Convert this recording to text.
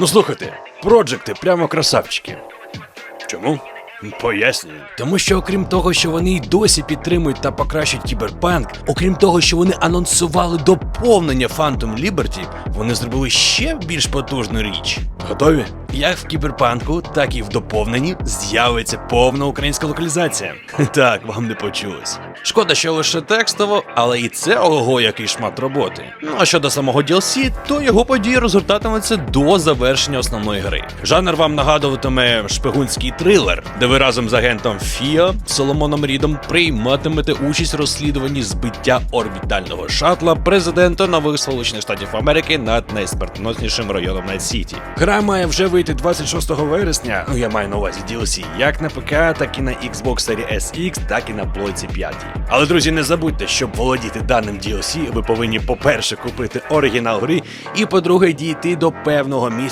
Ну слухайте, проджекти прямо красавчики. Чому? Пояснюю. Тому що окрім того, що вони й досі підтримують та покращують кіберпанк, окрім того, що вони анонсували доповнення Phantom Liberty, вони зробили ще більш потужну річ. Готові? Як в кіберпанку, так і в доповненні з'явиться повна українська локалізація. Так, вам не почулось. Шкода, що лише текстово, але і це ого, який шмат роботи. Ну а щодо самого DLC, то його події розгортатимуться до завершення основної гри. Жанр вам нагадуватиме шпигунський трилер, де ви разом з агентом Фіа Соломоном Рідом прийматимете участь у розслідуванні збиття орбітального шатла президента нових Сполучених Штатів Америки над найсмертоноснішим районом Найт-Сіті. Гра має вже вийти 26 вересня. Ну я маю на увазі DLC, як на ПК, так і на Xbox Series SX, так і на блоці 5. Але друзі, не забудьте, щоб володіти даним DLC, ви повинні, по-перше, купити оригінал гри, і по-друге, дійти до певного місця